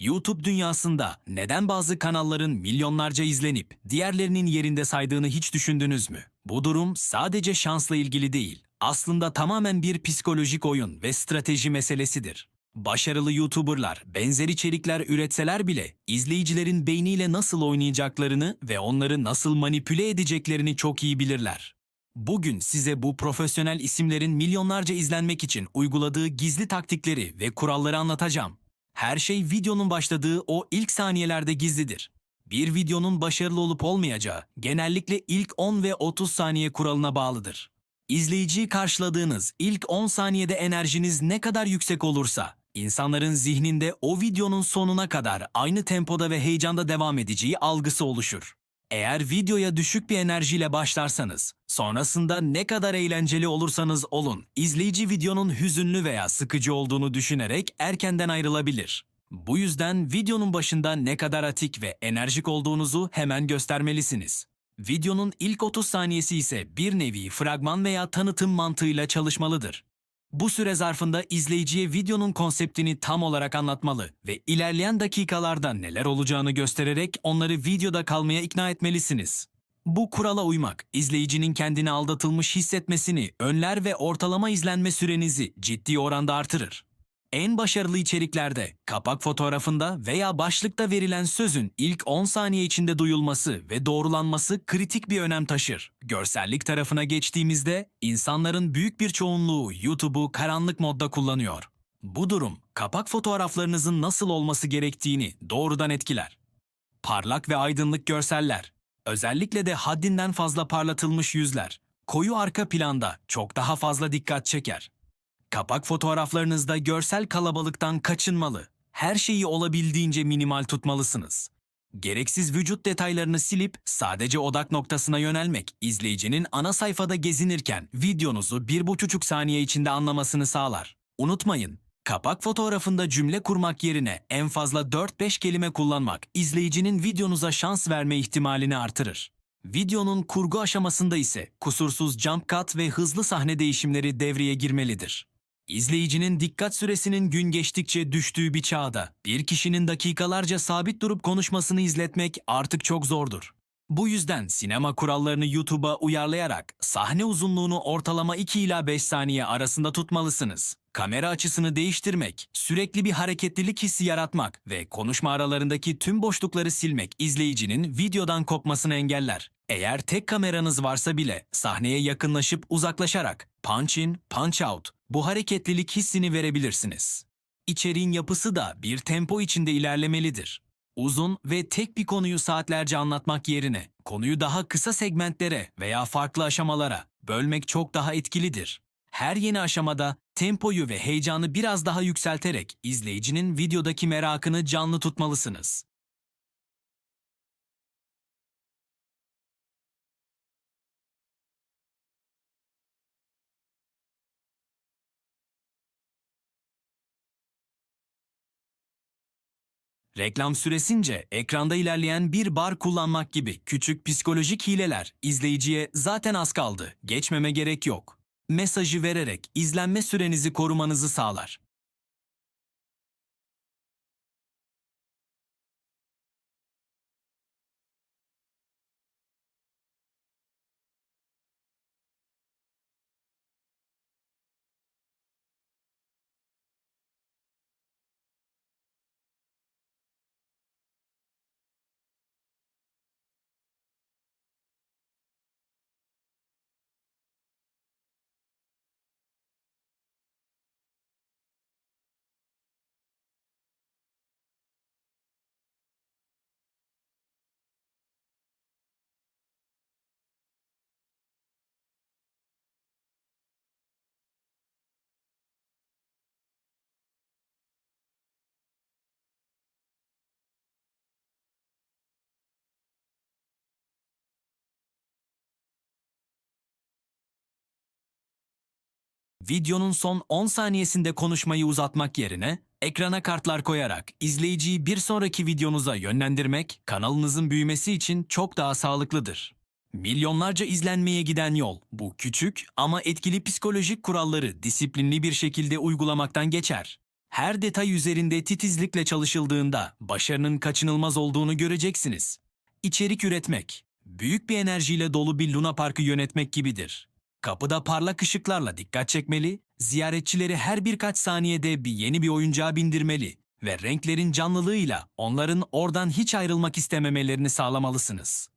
YouTube dünyasında neden bazı kanalların milyonlarca izlenip diğerlerinin yerinde saydığını hiç düşündünüz mü? Bu durum sadece şansla ilgili değil. Aslında tamamen bir psikolojik oyun ve strateji meselesidir. Başarılı YouTuber'lar benzer içerikler üretseler bile izleyicilerin beyniyle nasıl oynayacaklarını ve onları nasıl manipüle edeceklerini çok iyi bilirler. Bugün size bu profesyonel isimlerin milyonlarca izlenmek için uyguladığı gizli taktikleri ve kuralları anlatacağım. Her şey videonun başladığı o ilk saniyelerde gizlidir. Bir videonun başarılı olup olmayacağı genellikle ilk 10 ve 30 saniye kuralına bağlıdır. İzleyiciyi karşıladığınız ilk 10 saniyede enerjiniz ne kadar yüksek olursa, insanların zihninde o videonun sonuna kadar aynı tempoda ve heyecanda devam edeceği algısı oluşur. Eğer videoya düşük bir enerjiyle başlarsanız, sonrasında ne kadar eğlenceli olursanız olun, izleyici videonun hüzünlü veya sıkıcı olduğunu düşünerek erkenden ayrılabilir. Bu yüzden videonun başında ne kadar atik ve enerjik olduğunuzu hemen göstermelisiniz. Videonun ilk 30 saniyesi ise bir nevi fragman veya tanıtım mantığıyla çalışmalıdır. Bu süre zarfında izleyiciye videonun konseptini tam olarak anlatmalı ve ilerleyen dakikalarda neler olacağını göstererek onları videoda kalmaya ikna etmelisiniz. Bu kurala uymak, izleyicinin kendini aldatılmış hissetmesini önler ve ortalama izlenme sürenizi ciddi oranda artırır. En başarılı içeriklerde kapak fotoğrafında veya başlıkta verilen sözün ilk 10 saniye içinde duyulması ve doğrulanması kritik bir önem taşır. Görsellik tarafına geçtiğimizde insanların büyük bir çoğunluğu YouTube'u karanlık modda kullanıyor. Bu durum kapak fotoğraflarınızın nasıl olması gerektiğini doğrudan etkiler. Parlak ve aydınlık görseller, özellikle de haddinden fazla parlatılmış yüzler, koyu arka planda çok daha fazla dikkat çeker. Kapak fotoğraflarınızda görsel kalabalıktan kaçınmalı. Her şeyi olabildiğince minimal tutmalısınız. Gereksiz vücut detaylarını silip sadece odak noktasına yönelmek, izleyicinin ana sayfada gezinirken videonuzu bir buçuk saniye içinde anlamasını sağlar. Unutmayın, kapak fotoğrafında cümle kurmak yerine en fazla 4-5 kelime kullanmak, izleyicinin videonuza şans verme ihtimalini artırır. Videonun kurgu aşamasında ise kusursuz jump cut ve hızlı sahne değişimleri devreye girmelidir. İzleyicinin dikkat süresinin gün geçtikçe düştüğü bir çağda bir kişinin dakikalarca sabit durup konuşmasını izletmek artık çok zordur. Bu yüzden sinema kurallarını YouTube'a uyarlayarak sahne uzunluğunu ortalama 2 ila 5 saniye arasında tutmalısınız. Kamera açısını değiştirmek, sürekli bir hareketlilik hissi yaratmak ve konuşma aralarındaki tüm boşlukları silmek izleyicinin videodan kopmasını engeller. Eğer tek kameranız varsa bile sahneye yakınlaşıp uzaklaşarak punch in, punch out bu hareketlilik hissini verebilirsiniz. İçeriğin yapısı da bir tempo içinde ilerlemelidir. Uzun ve tek bir konuyu saatlerce anlatmak yerine konuyu daha kısa segmentlere veya farklı aşamalara bölmek çok daha etkilidir. Her yeni aşamada tempoyu ve heyecanı biraz daha yükselterek izleyicinin videodaki merakını canlı tutmalısınız. Reklam süresince ekranda ilerleyen bir bar kullanmak gibi küçük psikolojik hileler izleyiciye zaten az kaldı, geçmeme gerek yok. Mesajı vererek izlenme sürenizi korumanızı sağlar. Videonun son 10 saniyesinde konuşmayı uzatmak yerine ekrana kartlar koyarak izleyiciyi bir sonraki videonuza yönlendirmek kanalınızın büyümesi için çok daha sağlıklıdır. Milyonlarca izlenmeye giden yol bu küçük ama etkili psikolojik kuralları disiplinli bir şekilde uygulamaktan geçer. Her detay üzerinde titizlikle çalışıldığında başarının kaçınılmaz olduğunu göreceksiniz. İçerik üretmek, büyük bir enerjiyle dolu bir Luna Park'ı yönetmek gibidir. Kapıda parlak ışıklarla dikkat çekmeli, ziyaretçileri her birkaç saniyede bir yeni bir oyuncağa bindirmeli ve renklerin canlılığıyla onların oradan hiç ayrılmak istememelerini sağlamalısınız.